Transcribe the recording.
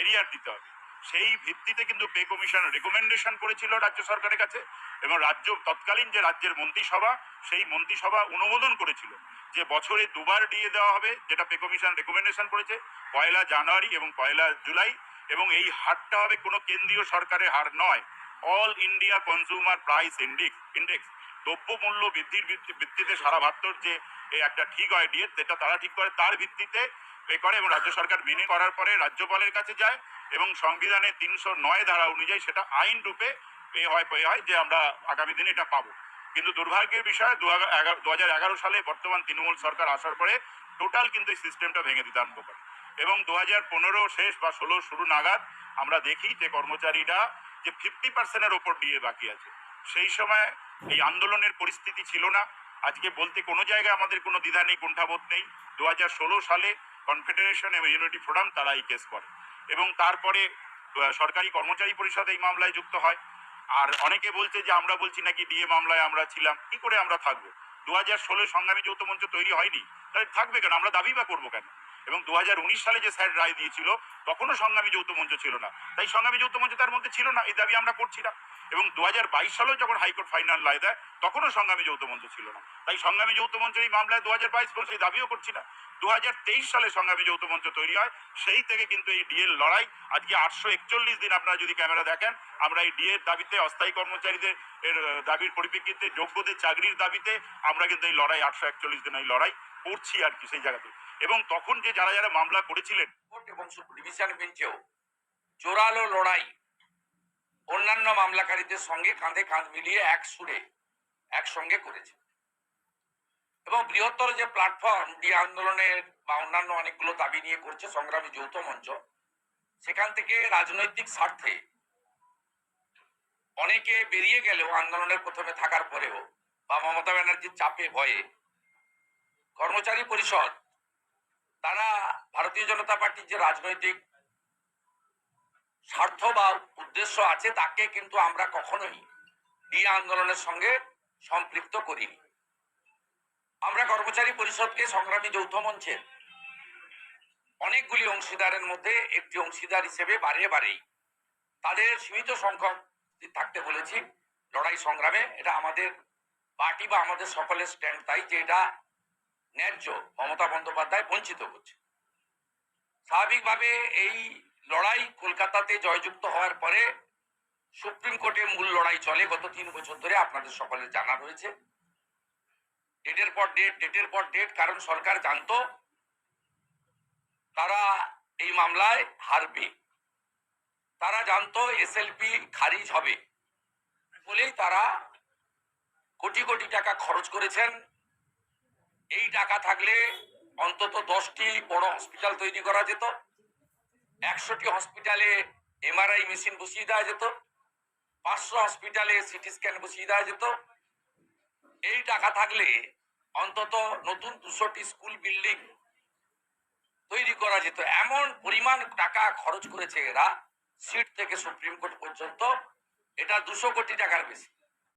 এরিয়ার দিতে হবে। সেই ভিত্তিতে কিন্তু পে কমিশন রেকমেন্ডেশন করেছিল রাজ্য সরকারের কাছে এবং রাজ্য তৎকালীন যে রাজ্যের মন্ত্রিসভা, সেই মন্ত্রিসভা অনুমোদন করেছিল যে বছরে দুবার দিয়ে দেওয়া হবে, যেটা পে কমিশন রেকমেন্ডেশন করেছে, পয়লা জানুয়ারি এবং পয়লা জুলাই এবং এই হারটা হবে কোনো কেন্দ্রীয় সরকারের হার নয়। All India consumer price index index দ্রব্যমূল্য বৃদ্ধির ভিত্তিতে সারা ভারতর যে একটা ঠিক হয় ডিএ সেটা তারা ঠিক করে, তার ভিত্তিতে পে করে এবং রাজ্য সরকার মেনে করার পরে রাজ্যপালের কাছে যায় এবং সংবিধানের তিনশো নয় ধারা অনুযায়ী সেটা আইন রূপে পে হয় পে হয় যে আমরা আগামী দিনে এটা পাবো। কিন্তু দুর্ভাগ্যের বিষয়, দু হাজার এগারো সালে বর্তমান তৃণমূল সরকার আসার পরে টোটাল কিন্তু এই সিস্টেমটা ভেঙে দিতে আরম্ভ করে। এবং দু হাজার পনেরো শেষ বা ষোলো শুরু নাগাদ আমরা দেখি যে কর্মচারীরা যে ফিফটি পার্সেন্টের ওপর দিয়ে বাকি আছে। সেই সময় এই আন্দোলনের পরিস্থিতি ছিল না। আজকে বলতে কোনো জায়গায় আমাদের কোনো দ্বিধা নেই, কুণ্ঠাবোধ নেই। দু হাজার ষোলো সালে কনফেডারেশন ইউনিটি ফোরাম তারা এই কেস করে। এবং তারপরে সরকারি কর্মচারী পরিষদ এই মামলায় যুক্ত হয়। আর অনেকে বলছে যে আমরা বলছি নাকি ডিএ মামলায় আমরা ছিলাম। কি করে আমরা থাকব? দু হাজার ষোলো সংগ্রামী যৌথ মঞ্চ তৈরি হয়নি। তাহলে থাকবে কেন? আমরা দাবি বা করব কেন? এবং দু হাজার উনিশ সালে যে স্যার রায় দিয়েছিল, তখনও সংগ্রামী যৌথ মঞ্চ ছিল না। তাই সংগ্রামী যৌথ মঞ্চ তার মধ্যে ছিল না, এই দাবি আমরা করছি না। এবং দু হাজার বাইশ সালেও যখন হাইকোর্ট ফাইনাল রায় দেয়, তখনও সংগ্রামী যৌথ মঞ্চ ছিল না। তাই সংগ্রামী যৌথ মঞ্চ এই মামলায় দু হাজার বাইশ সেই দাবিও করছি না। দু সালে সংগ্রামী যৌথ মঞ্চ তৈরি হয়। সেই থেকে কিন্তু এই ডিএল লড়াই আজকে আটশো একচল্লিশ দিন আপনারা যদি ক্যামেরা দেখেন, আমরা এই ডিএর দাবিতে, অস্থায়ী কর্মচারীদের এর দাবির পরিপ্রেক্ষিতে, যোগ্যদের চাকরির দাবিতে আমরা কিন্তু এই লড়াই, আটশো একচল্লিশ দিন এই লড়াই করছি আর কি সেই জায়গাতে। এবং তখন যে যারা যারা মামলা করেছিলেন এবং ডিভিশন বেঞ্চেও জোরালো লড়াই অন্যান্য মামলাকারীদের সঙ্গে কাঁধে কাঁধ মিলিয়ে এক সুরে একসঙ্গে করেছে। এবং বৃহত্তর যে প্ল্যাটফর্ম ডি আন্দোলনের বা অন্যান্য অনেকগুলো দাবি নিয়ে করছে সংগ্রামী যৌথ মঞ্চ, সেখান থেকে রাজনৈতিক স্বার্থে অনেকে বেরিয়ে গেলেও আন্দোলনের প্রথমে থাকার পরেও বা মমতা ব্যানার্জির চাপে ভয়ে কর্মচারী পরিষদ, তারা ভারতীয় জনতা পার্টির যে রাজনৈতিক স্বার্থ বা উদ্দেশ্য আছে তাকে কিন্তু আমরা কখনোই ডিএ আন্দোলনের সঙ্গে সম্পৃক্ত করিনি। আমরা কর্মচারী পরিষদকে সংগ্রামী যৌথ মঞ্চের অনেকগুলি অংশীদারের মধ্যে একটি অংশীদার হিসেবে বারে বারেই তাদের সীমিত সংখ্যক থাকতে বলেছি লড়াই সংগ্রামে। এটা আমাদের পার্টি বা আমাদের সকলের স্ট্যান্ড তাই যে এটা ন্যায্য, মমতা বন্দ্যোপাধ্যায় বঞ্চিত করছে। স্বাভাবিকভাবে এই লড়াই কলকাতাতে জয়যুক্ত হওয়ার পরে সুপ্রিম কোর্টে মূল লড়াই চলে গত তিন বছর ধরে, আপনাদের সকলের জানা রয়েছে। ডেটের পর ডেট ডেটের পর ডেট কারণ সরকার জানতো তারা এই মামলায় হারবে। তারা জানতো এসএলপি খারিজ হবে বলেই তারা কোটি কোটি টাকা খরচ করেছেন। এই টাকা থাকলে অন্তত দশটি বড় হসপিটাল তৈরি করা যেত। একশোটি হসপিটালে এমআরআই মেশিন বসিয়ে দেওয়া যেত। পাঁচশো হসপিটালে সিটি স্ক্যান বসিয়ে দেওয়া যেত। এই টাকা থাকলে অন্তত নতুন দুশোটি স্কুল বিল্ডিং তৈরি করা যেত। এমন পরিমাণ টাকা খরচ করেছে এরা, সিট থেকে সুপ্রিম কোর্ট পর্যন্ত। এটা দুশো কোটি টাকার বেশি।